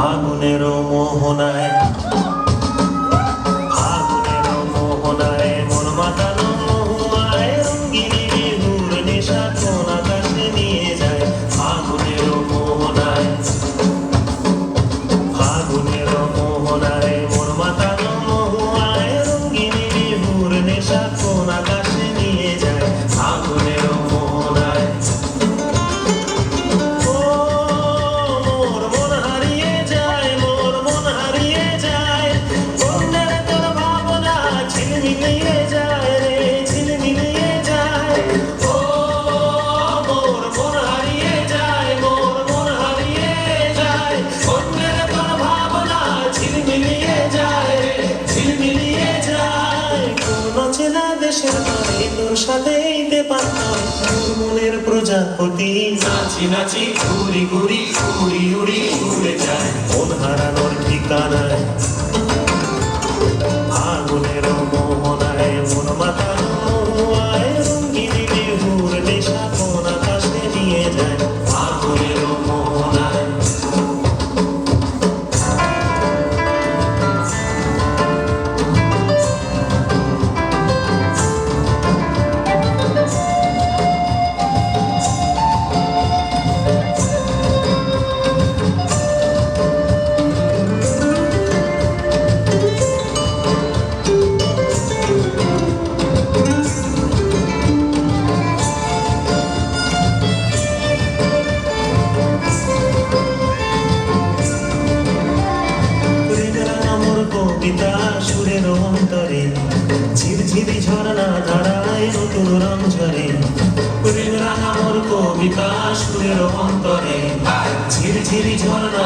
ফাগুনের মোহনায় তোর সাথেই দেবান্তর তোর মনের প্রজাপতি। নাচি নাচি ঘুরি ঘুরি ঘুরি উড়ি উড়ে যায়। মন পিতা সুরের অন্তরে, ঝিরঝিরি ঝরনা ধারায় নতুন রং ঝরে। প্রেম রাঙা মোর কবিতা সুরের অন্তরে, ঝিরঝিরি ঝরনা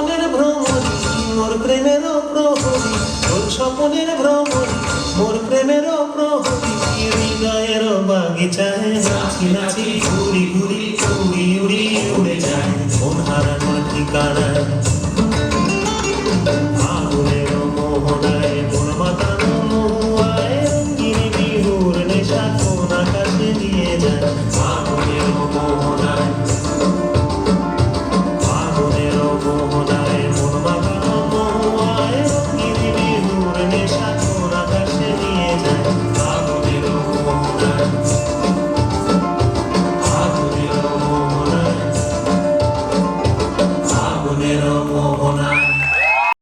স্বপনের ভ্রমণী, মোর প্রেমের প্রহরী। ওর স্বপনের ভ্রমণী, মোর প্রেমের প্রহরী। হৃদয়ের বাগিচায় নাচি নাচি ঘুরি ঘুরি উড়ি উড়ে যায়। মন হারানোর ঠিকানা Ganesha